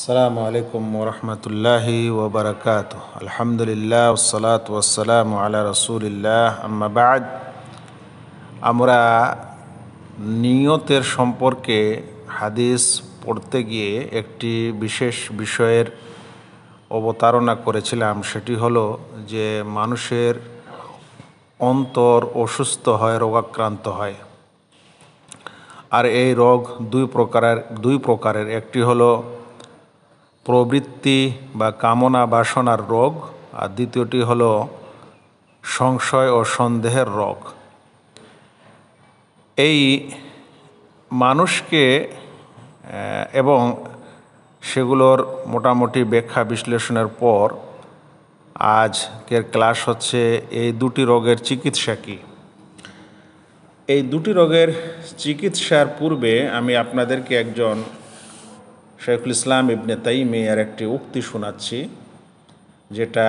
السلام عليكم ورحمة الله وبركاته الحمد لله والصلاة والسلام على رسول الله أما بعد আমরা নিয়তের সম্পর্কে হাদিস পড়তে গিয়ে একটি বিশেষ বিষয়ের অবতারণা করেছিলাম সেটি হলো যে মানুষের অন্তর অসুস্থ হয় রোগাক্রান্ত হয় আর এই রোগ দুই প্রকারের দুই প্রকারের একটি হলো প্রবৃত্তি বা কামনা বাসনার রোগ, আর দ্বিতীয়টি হলো সংশয় ও সন্দেহের রোগ। এই মানুষকে এবং সেগুলোর মোটামুটি ব্যাখ্যা বিশ্লেষণের পর আজকের ক্লাস হচ্ছে এই দুটি রোগের চিকিৎসা কী। এই দুটি রোগের চিকিৎসার পূর্বে আমি আপনাদেরকে একজন শেখুল ইসলাম ইবনে তাইমিয়ার একটি উক্তি শোনাচ্ছি, যেটা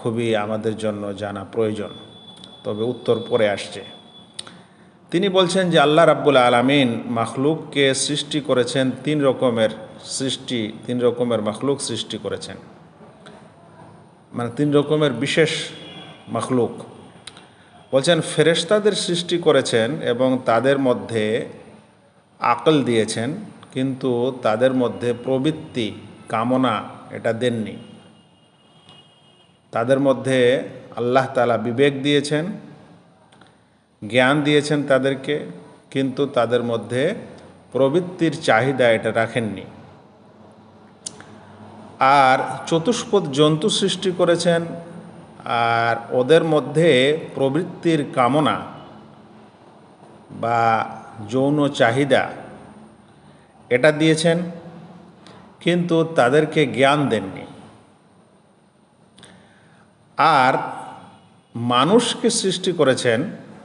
খুবই আমাদের জন্য জানা প্রয়োজন, তবে উত্তর পরে আসছে। তিনি বলছেন যে আল্লাহ রাব্বুল আলামিন মাখলুককে সৃষ্টি করেছেন তিন রকমের সৃষ্টি, তিন রকমের মাখলুক সৃষ্টি করেছেন। মানে তিন রকমের বিশেষ মাখলুক। বলছেন, ফেরেশতাদের সৃষ্টি করেছেন এবং তাদের মধ্যে আকল দিয়েছেন কিন্তু তাদের মধ্যে প্রবৃত্তি, কামনা এটা দেননি। তাদের মধ্যে আল্লাহ তালা বিবেক দিয়েছেন, জ্ঞান দিয়েছেন তাদেরকে, কিন্তু তাদের মধ্যে প্রবৃত্তির চাহিদা এটা রাখেননি। আর চতুষ্পদ জন্তু সৃষ্টি করেছেন, আর ওদের মধ্যে প্রবৃত্তির কামনা বা যৌন চাহিদা এটা দিয়েছেন, কিন্তু তাদেরকে জ্ঞান দেননি। আর মানুষকে সৃষ্টি করেছেন,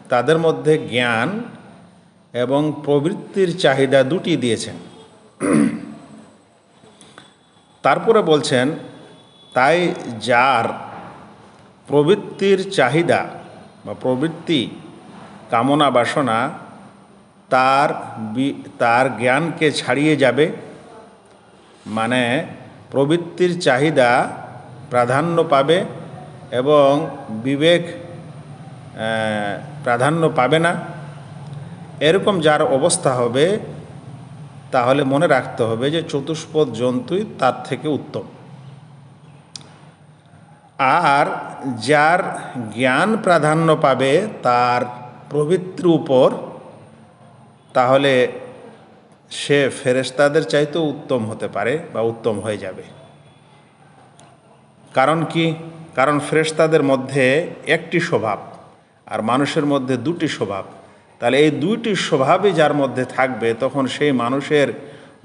তাদের মধ্যে জ্ঞান এবং প্রবৃত্তির চাহিদা দুটি দিয়েছেন। তারপরে বলছেন, তাই যার প্রবৃত্তির চাহিদা বা প্রবৃত্তি, কামনা বাসনা তার তার জ্ঞানকে ছাড়িয়ে যাবে। মানে প্রবৃত্তির চাহিদা প্রাধান্য পাবে এবং বিবেক প্রাধান্য পাবে না। এরকম যার অবস্থা হবে, তাহলে মনে রাখতে হবে যে চতুষ্পদ জন্তুই তার থেকে উত্তম। আর যার জ্ঞান প্রাধান্য পাবে তার প্রবৃত্তির উপর তাহলে সে ফেরেশতাদের চাইতেও উত্তম হতে পারে বা উত্তম হয়ে যাবে। কারণ কি? কারণ ফেরেশতাদের মধ্যে একটি স্বভাব আর মানুষের মধ্যে দুটি স্বভাব। তাহলে এই দুইটি স্বভাবই যার মধ্যে থাকবে তখন সেই মানুষের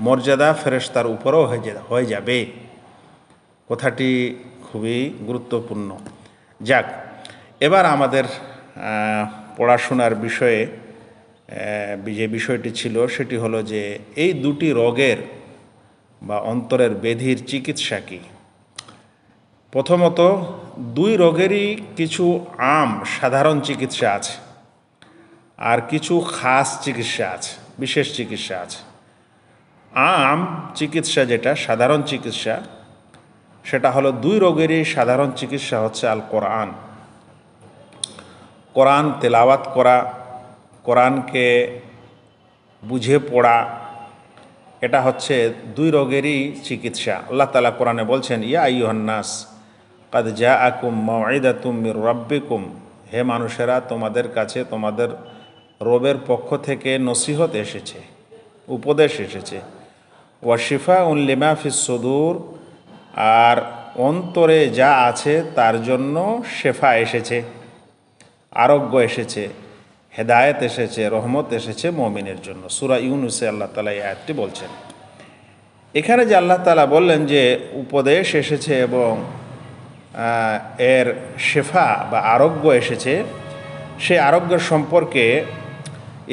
মর্যাদা ফেরেশতার উপরও হয়ে যাবে। কথাটি খুবই গুরুত্বপূর্ণ। যাক, এবার আমাদের পড়াশোনার বিষয়ে যে বিষয়টি ছিল সেটি হলো যে এই দুটি রোগের বা অন্তরের বেধির চিকিৎসা কী? প্রথমত, দুই রোগেরই কিছু আম সাধারণ চিকিৎসা আছে আর কিছু খাস চিকিৎসা আছে, বিশেষ চিকিৎসা আছে। আম চিকিৎসা যেটা, সাধারণ চিকিৎসা, সেটা হলো দুই রোগেরই সাধারণ চিকিৎসা হচ্ছে আল কোরআন। কোরআন তেলাওয়াত করা কোরআনকে বুঝে পড়া, এটা হচ্ছে দুই রোগেরই চিকিৎসা। আল্লাহ তালা কোরআনে বলছেন, ইয়া আইহান্নাস কাদ যা আকুম মাইদা তুমির রব্বিকুম। হে মানুষেরা, তোমাদের কাছে তোমাদের রবের পক্ষ থেকে নসিহত এসেছে, উপদেশ এসেছে। ওয়াশিফা উল্লিমা ফিসুদুর আর অন্তরে যা আছে তার জন্য শেফা এসেছে, আরোগ্য এসেছে। হেদায়েত এসেছে, রহমত এসেছে মমিনের জন্য। সুরা ইউনুসে আল্লাহ তালা এই আয়াতটি বলছেন। এখানে যে আল্লাহ তালা বললেন যে উপদেশ এসেছে এবং এর শেফা বা আরোগ্য এসেছে সেই আরোগ্যের সম্পর্কে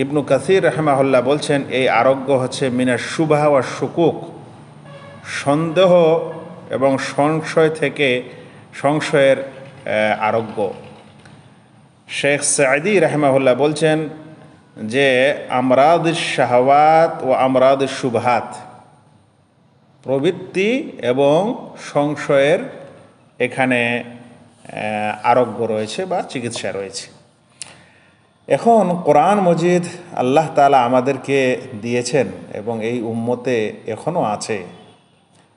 ইবনু কাসির রহমাহুল্লাহ বলছেন, এই আরোগ্য হচ্ছে মিনা সুবাহ ও শুকুক। সন্দেহ এবং সংশয় থেকে সংশয়ের আরোগ্য। শেখ সাঈদি রহমাহুল্লাহ বলছেন যে আমরাদ শাহওয়াত ও আমরাদ শুভাত প্রবৃত্তি এবং সংশয়ের এখানে আরোগ্য রয়েছে বা চিকিৎসা রয়েছে। এখন কোরআন মজিদ আল্লাহ তালা আমাদেরকে দিয়েছেন এবং এই উম্মতে এখনও আছে।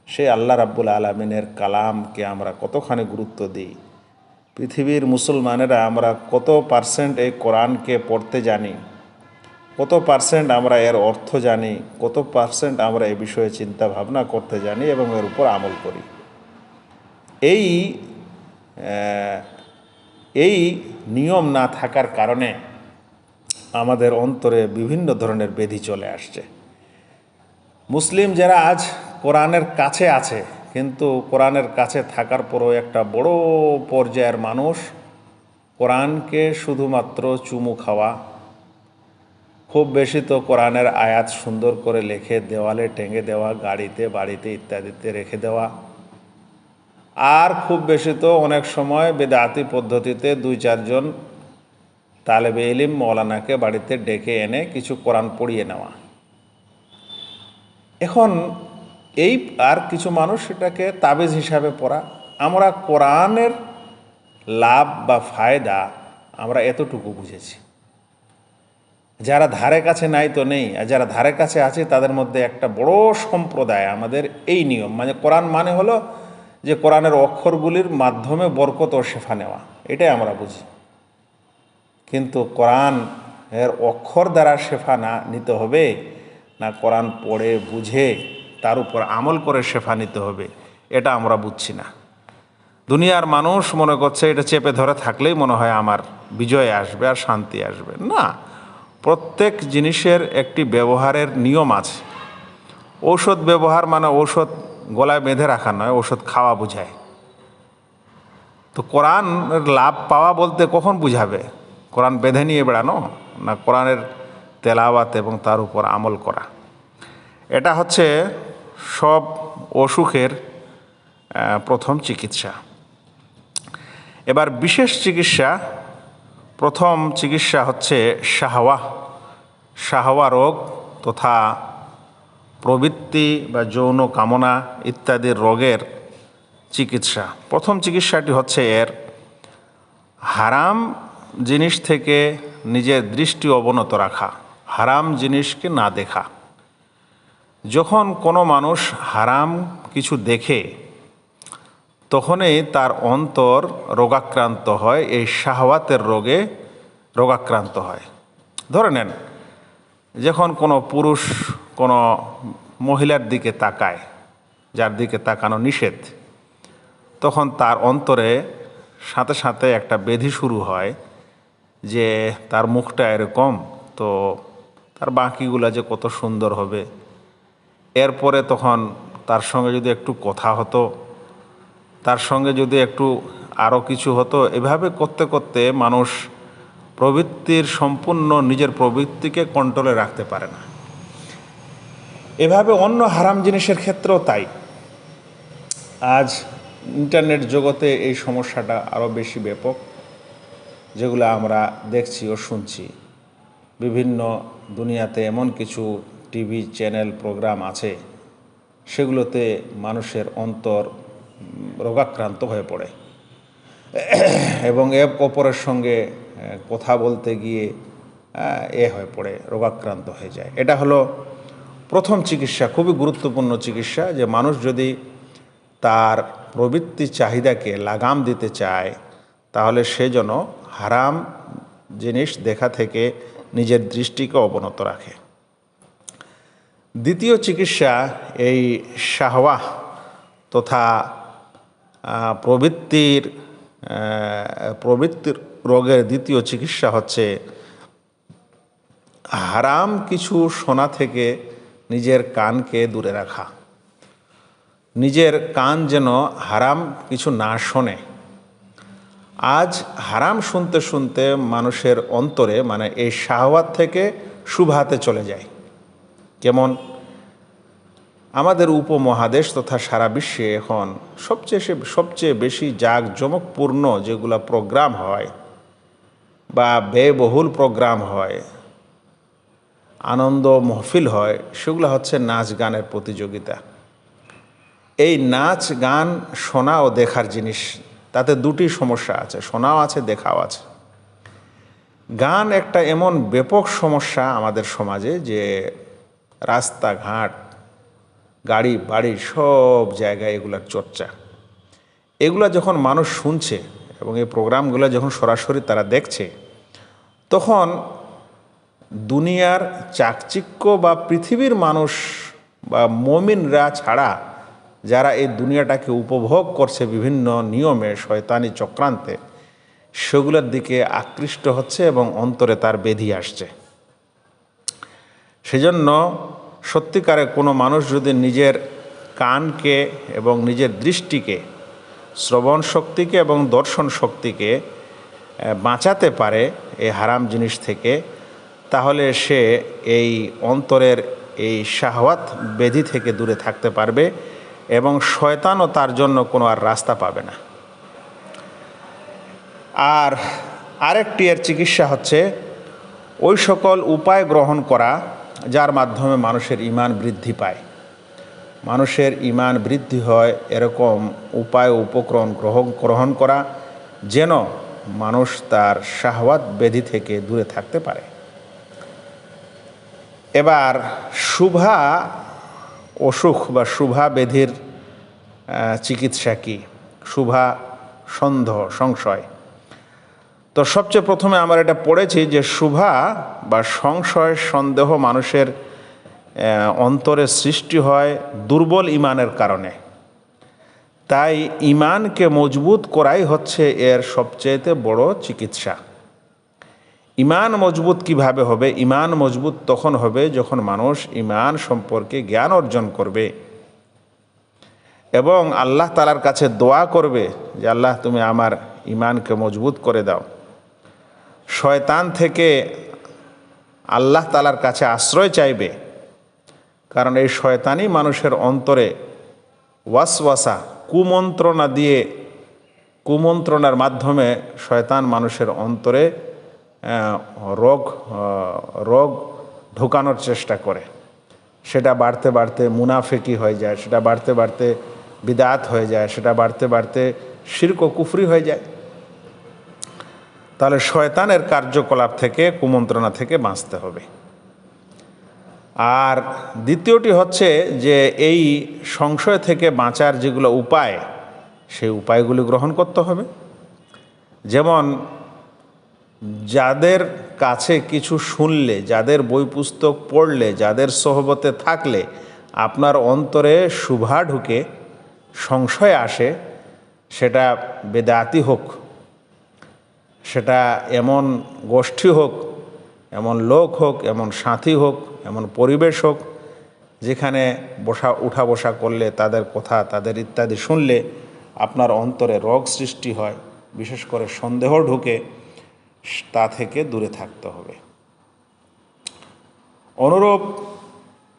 সে আল্লাহ রাব্বুল আলমিনের কালামকে আমরা কতখানি গুরুত্ব দিই? পৃথিবীর মুসলমানেরা আমরা কত পার্সেন্ট এই কোরআনকে পড়তে জানি? কত পার্সেন্ট আমরা এর অর্থ জানি? কত পার্সেন্ট আমরা এ বিষয়ে চিন্তা ভাবনা করতে জানি এবং এর উপর আমল করি? এই এই নিয়ম না থাকার কারণে আমাদের অন্তরে বিভিন্ন ধরনের বেধি চলে আসছে। মুসলিম যারা আজ কোরআনের কাছে আছে কিন্তু কোরআনের কাছে থাকার পরও একটা বড় পর্যায়ের মানুষ কোরআনকে শুধুমাত্র চুমু খাওয়া। খুব বেশি তো কোরআনের আয়াত সুন্দর করে লিখে দেওয়ালে টেঙে দেওয়া, গাড়িতে, বাড়িতে ইত্যাদিতে রেখে দেওয়া। আর খুব বেশি তো অনেক সময় বেদাতি পদ্ধতিতে দুই চারজন তালেবে ইলিম মৌলানাকে বাড়িতে ডেকে এনে কিছু কোরআন পড়িয়ে নেওয়া। এখন এই আর কিছু মানুষ সেটাকে তাবেজ হিসাবে পড়া। আমরা কোরআনের লাভ বা ফায়দা আমরা এতটুকু বুঝেছি। যারা ধারে কাছে নাই তো নেই, আর যারা ধারে কাছে আছে তাদের মধ্যে একটা বড় সম্প্রদায় আমাদের এই নিয়ম। মানে কোরআন মানে হলো যে কোরআনের অক্ষরগুলির মাধ্যমে বরকত ও শেফা নেওয়া। এটাই আমরা বুঝি। কিন্তু কোরআন এর অক্ষর দ্বারা শেফা না নিতে হবে, না কোরআন পড়ে, বুঝে তার উপর আমল করে শেফা নিতে হবে, এটা আমরা বুঝছি না। দুনিয়ার মানুষ মনে করছে এটা চেপে ধরে থাকলেই মনে হয় আমার বিজয় আসবে আর শান্তি আসবে। না, প্রত্যেক জিনিসের একটি ব্যবহারের নিয়ম আছে। ঔষধ ব্যবহার মানে ঔষধ গলায় বেঁধে রাখা নয়, ঔষধ খাওয়া বোঝায়। তো কোরআনের লাভ পাওয়া বলতে কখন বুঝাবে? কোরআন বেঁধে নিয়ে বেড়ানো না কোরআনের তেলাওয়াত এবং তার উপর আমল করা? এটা হচ্ছে সব অসুখের প্রথম চিকিৎসা। এবার বিশেষ চিকিৎসা, প্রথম চিকিৎসা হচ্ছে শাহওয়া। শাহওয়া রোগ তথা প্রবৃত্তি বা যৌন কামনা ইত্যাদি রোগের চিকিৎসা। প্রথম চিকিৎসাটি হচ্ছে এর হারাম জিনিস থেকে নিজের দৃষ্টি অবনত রাখা, হারাম জিনিসকে না দেখা। যখন কোনো মানুষ হারাম কিছু দেখে, তখনই তার অন্তর রোগাক্রান্ত হয়, এই শাহওয়াতের রোগে রোগাক্রান্ত হয়। ধরে নেন, যখন কোনো পুরুষ কোনো মহিলার দিকে তাকায়, যার দিকে তাকানো নিষেধ, তখন তার অন্তরে সাথে সাথে একটা বেধি শুরু হয় যে, তার মুখটা এরকম, তো তার বাকিগুলো যে কত সুন্দর হবে। এরপরে তখন তার সঙ্গে যদি একটু কথা হতো, তার সঙ্গে যদি একটু আরও কিছু হতো, এভাবে করতে করতে মানুষ প্রবৃত্তির সম্পূর্ণ নিজের প্রবৃত্তিকে কন্ট্রোলে রাখতে পারে না। এভাবে অন্য হারাম জিনিসের ক্ষেত্রেও তাই। আজ ইন্টারনেট জগতে এই সমস্যাটা আরও বেশি ব্যাপক, যেগুলো আমরা দেখছি ও শুনছি। বিভিন্ন দুনিয়াতে এমন কিছু টিভি চ্যানেল প্রোগ্রাম আছে, সেগুলোতে মানুষের অন্তর রোগাক্রান্ত হয়ে পড়ে। এবং এক অপরের সঙ্গে কথা বলতে গিয়ে এ হয়ে পড়ে, রোগাক্রান্ত হয়ে যায়। এটা হলো প্রথম চিকিৎসা, খুবই গুরুত্বপূর্ণ চিকিৎসা, যে মানুষ যদি তার প্রবৃত্তি চাহিদাকে লাগাম দিতে চায়, তাহলে সে যেন হারাম জিনিস দেখা থেকে নিজের দৃষ্টিকে অবনত রাখে। দ্বিতীয় চিকিৎসা এই শাহওয়া তথা প্রবৃত্তির প্রবৃত্তির রোগের দ্বিতীয় চিকিৎসা হচ্ছে হারাম কিছু শোনা থেকে নিজের কানকে দূরে রাখা। নিজের কান যেন হারাম কিছু না শোনে। আজ হারাম শুনতে শুনতে মানুষের অন্তরে মানে এই শাহওয়াত থেকে শুভাতে চলে যায়। কেমন? আমাদের উপমহাদেশ তথা সারা বিশ্বে এখন সবচেয়ে সবচেয়ে বেশি জাঁকজমকপূর্ণ যেগুলো প্রোগ্রাম হয় বা ব্যয়বহুল প্রোগ্রাম হয়, আনন্দ মহফিল হয়, সেগুলো হচ্ছে নাচ গানের প্রতিযোগিতা। এই নাচ গান শোনা ও দেখার জিনিস, তাতে দুটি সমস্যা আছে, শোনাও আছে, দেখাও আছে। গান একটা এমন ব্যাপক সমস্যা আমাদের সমাজে যে রাস্তাঘাট, গাড়ি, বাড়ি, সব জায়গায় এগুলার চর্চা। এগুলো যখন মানুষ শুনছে এবং এই প্রোগ্রামগুলো যখন সরাসরি তারা দেখছে, তখন দুনিয়ার চাকচিক্য বা পৃথিবীর মানুষ বা মমিনরা ছাড়া যারা এই দুনিয়াটাকে উপভোগ করছে বিভিন্ন নিয়মে, শয়তানি চক্রান্তে, সেগুলোর দিকে আকৃষ্ট হচ্ছে এবং অন্তরে তার বেধি আসছে। সেজন্য সত্যিকারে কোনো মানুষ যদি নিজের কানকে এবং নিজের দৃষ্টিকে, শ্রবণ শক্তিকে এবং দর্শন শক্তিকে বাঁচাতে পারে এই হারাম জিনিস থেকে, তাহলে সে এই অন্তরের এই শাহওয়াত বেধি থেকে দূরে থাকতে পারবে এবং শয়তানও তার জন্য কোনো আর রাস্তা পাবে না। আর আরেকটি এর চিকিৎসা হচ্ছে, ওই সকল উপায় গ্রহণ করা যার মাধ্যমে মানুষের ইমান বৃদ্ধি পায়। মানুষের ইমান বৃদ্ধি হয় এরকম উপায় উপকরণ গ্রহণ গ্রহণ করা যেন মানুষ তার শাহওয়াত বেধি থেকে দূরে থাকতে পারে। এবার শুভা অসুখ বা শুভা বেধির চিকিৎসা কি? শুভা সন্দেহ সংশয়। তো সবচেয়ে প্রথমে আমরা এটা পড়েছি যে শুভা বা সংশয়, সন্দেহ মানুষের অন্তরে সৃষ্টি হয় দুর্বল ইমানের কারণে। তাই ইমানকে মজবুত করাই হচ্ছে এর সবচেয়েতে বড় চিকিৎসা। ইমান মজবুত কীভাবে হবে? ইমান মজবুত তখন হবে যখন মানুষ ইমান সম্পর্কে জ্ঞান অর্জন করবে। এবং আল্লাহ তালার কাছে দোয়া করবে যে, আল্লাহ, তুমি আমার ইমানকে মজবুত করে দাও। শয়তান থেকে আল্লাহ তালার কাছে আশ্রয় চাইবে। কারণ এই শয়তানই মানুষের অন্তরে ওয়াসওয়াসা, কুমন্ত্রণা দিয়ে, কুমন্ত্রণার মাধ্যমে শয়তান মানুষের অন্তরে রোগ রোগ ঢোকানোর চেষ্টা করে। সেটা বাড়তে বাড়তে মুনাফেকি হয়ে যায়, সেটা বাড়তে বাড়তে বিদাত হয়ে যায়, সেটা বাড়তে বাড়তে শির্ক কুফরি হয়ে যায়। তাহলে শয়তানের কার্যকলাপ থেকে, কুমন্ত্রণা থেকে বাঁচতে হবে। আর দ্বিতীয়টি হচ্ছে যে, এই সংশয় থেকে বাঁচার যেগুলো উপায়, সেই উপায়গুলি গ্রহণ করতে হবে। যেমন, যাদের কাছে কিছু শুনলে, যাদের বই পুস্তক পড়লে, যাদের সহবতে থাকলে, আপনার অন্তরে শুভা ঢুকে, সংশয় আসে, সেটা বেদাতি হোক সেটা এমন গোষ্ঠী হোক, এমন লোক হোক, এমন সাথী হোক, এমন পরিবেশ হোক, যেখানে বসা, উঠা বসা করলে, তাদের কথা, তাদের ইত্যাদি শুনলে আপনার অন্তরে রোগ সৃষ্টি হয়, বিশেষ করে সন্দেহ ঢুকে, তা থেকে দূরে থাকতে হবে। অনুরূপ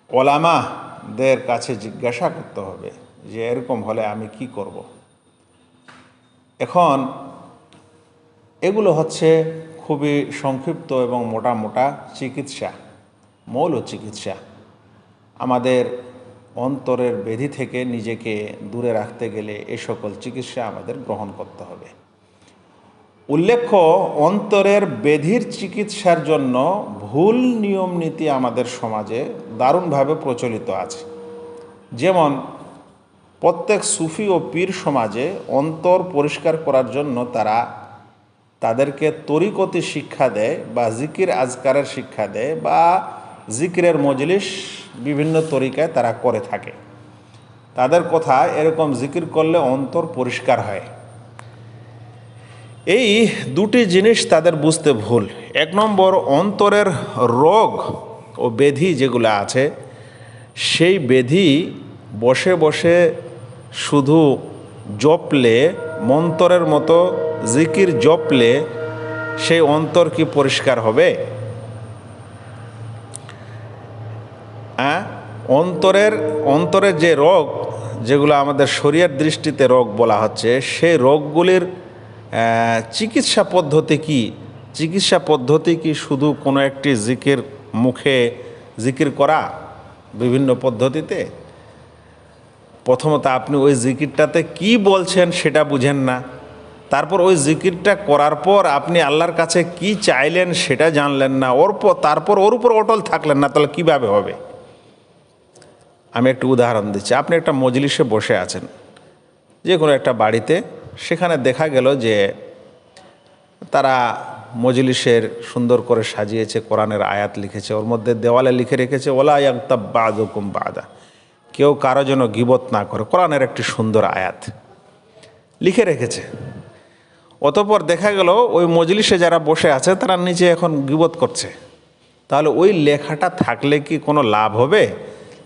ওলামাদের কাছে জিজ্ঞাসা করতে হবে যে এরকম হলে আমি কি করব? এখন এগুলো হচ্ছে খুবই সংক্ষিপ্ত এবং মোটা মোটা চিকিৎসা, মৌল চিকিৎসা। আমাদের অন্তরের বেধি থেকে নিজেকে দূরে রাখতে গেলে এ সকল চিকিৎসা আমাদের গ্রহণ করতে হবে। উল্লেখ্য, অন্তরের বেধির চিকিৎসার জন্য ভুল নিয়ম নীতি আমাদের সমাজে দারুণভাবে প্রচলিত আছে। যেমন, প্রত্যেক সুফি ও পীর সমাজে অন্তর পরিষ্কার করার জন্য তারা তাদেরকে তরিকতি শিক্ষা দেয় বা জিকির আজকারের শিক্ষা দেয় বা জিকিরের মজলিস বিভিন্ন তরিকায় তারা করে থাকে। তাদের কথা এরকম জিকির করলে অন্তর পরিষ্কার হয়। এই দুটি জিনিস তাদের বুঝতে ভুল। এক নম্বর, অন্তরের রোগ ও বেধি যেগুলো আছে, সেই বেধি বসে বসে শুধু জপলে মন্তরের মতো জিকির জপলে সেই অন্তর কি পরিষ্কার হবে? অন্তরের অন্তরের যে রোগ, যেগুলো আমাদের শরীরের দৃষ্টিতে রোগ বলা হচ্ছে, সেই রোগগুলির চিকিৎসা পদ্ধতি কি? চিকিৎসা পদ্ধতি কি শুধু কোনো একটি জিকির মুখে জিকির করা বিভিন্ন পদ্ধতিতে? প্রথমত আপনি ওই জিকিরটাতে কি বলছেন সেটা বুঝেন না। তারপর ওই জিকিরটা করার পর আপনি আল্লাহর কাছে কি চাইলেন সেটা জানলেন না। ওর পর তারপর ওর উপর অটল থাকলেন না, তাহলে কীভাবে হবে? আমি একটু উদাহরণ দিচ্ছি। আপনি একটা মজলিসে বসে আছেন, যে কোনো একটা বাড়িতে, সেখানে দেখা গেল যে তারা মজলিসের সুন্দর করে সাজিয়েছে, কোরআনের আয়াত লিখেছে, ওর মধ্যে দেওয়ালে লিখে রেখেছে, ওলা ইয়াক্তাব বাদুকুম বাদা। কেউ কারও যেন গিবত না করে। কোরআনের একটি সুন্দর আয়াত লিখে রেখেছে। অতপর দেখা গেল ওই মজলিসে যারা বসে আছে, তারা নিচে এখন গিবত করছে। তাহলে ওই লেখাটা থাকলে কি কোনো লাভ হবে?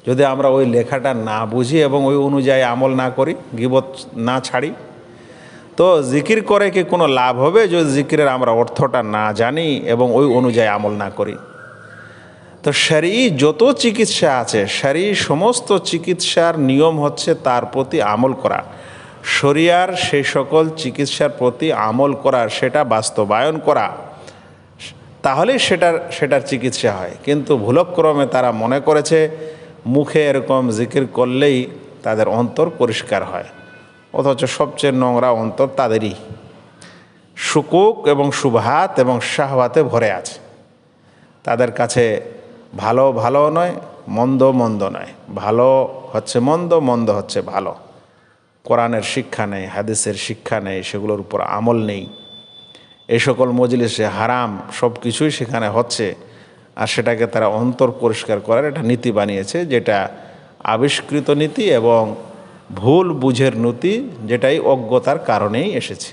যদি আমরা ওই লেখাটা না বুঝি এবং ওই অনুযায়ী আমল না করি, গিবত না ছাড়ি, তো জিকির করে কি কোনো লাভ হবে? যদি জিকিরের আমরা অর্থটা না জানি এবং ওই অনুযায়ী আমল না করি। তো সারি যত চিকিৎসা আছে সারি সমস্ত চিকিৎসার নিয়ম হচ্ছে তার প্রতি আমল করা। শরিয়ার সেই সকল চিকিৎসার প্রতি আমল করা, সেটা বাস্তবায়ন করা, তাহলেই সেটার সেটার চিকিৎসা হয়। কিন্তু ভুলক্রমে তারা মনে করেছে, মুখে এরকম জিকির করলেই তাদের অন্তর পরিষ্কার হয়। অথচ সবচেয়ে নোংরা অন্তর তাদেরই। সুকুক এবং সুভাত এবং শাহবাতে ভরে আছে। তাদের কাছে ভালো ভালো নয়, মন্দ মন্দ নয়। ভালো হচ্ছে মন্দ মন্দ হচ্ছে ভালো। কোরআনের শিক্ষা নেই, হাদিসের শিক্ষা নেই, সেগুলোর উপর আমল নেই। এই সকল মজলিসে হারাম সব কিছুই সেখানে হচ্ছে আর সেটাকে তারা অন্তর পরিষ্কার করার একটা নীতি বানিয়েছে, যেটা আবিষ্কৃত নীতি এবং ভুল বুঝের নীতি যেটাই অজ্ঞতার কারণেই এসেছে।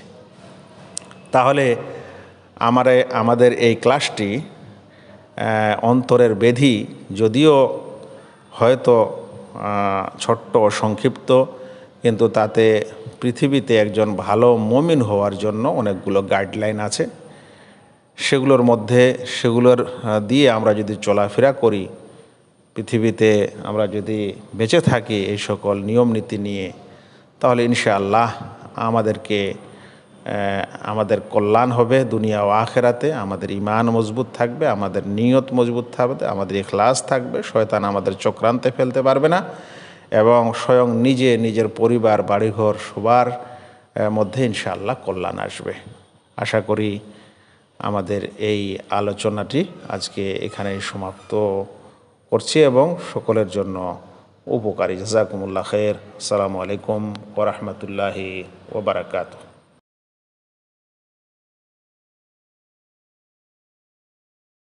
তাহলে আমারে, আমাদের এই ক্লাসটি অন্তরের বেধি, যদিও হয়তো ছোট্ট সংক্ষিপ্ত কিন্তু তাতে পৃথিবীতে একজন ভালো মমিন হওয়ার জন্য অনেকগুলো গাইডলাইন আছে। সেগুলোর মধ্যে সেগুলোর দিয়ে আমরা যদি চলাফেরা করি, পৃথিবীতে আমরা যদি বেঁচে থাকি এই সকল নিয়ম নীতি নিয়ে, তাহলে ইনশাআল্লাহ আমাদেরকে আমাদের কল্যাণ হবে দুনিয়া ও আখেরাতে, আমাদের ইমান মজবুত থাকবে, আমাদের নিয়ত মজবুত থাকবে, আমাদের ইখলাস থাকবে, শয়তান আমাদের চক্রান্তে ফেলতে পারবে না। এবং স্বয়ং নিজে নিজের পরিবার, বাড়িঘর, সবার মধ্যে ইনশাআল্লাহ কল্যাণ আসবে। আশা করি আমাদের এই আলোচনাটি আজকে এখানে সমাপ্ত করছি এবং সকলের জন্য উপকারী। জাজাকুমুল্লা খের আসসালামু আলাইকুম ওরহমতুল্লাহি ওবরাকাতু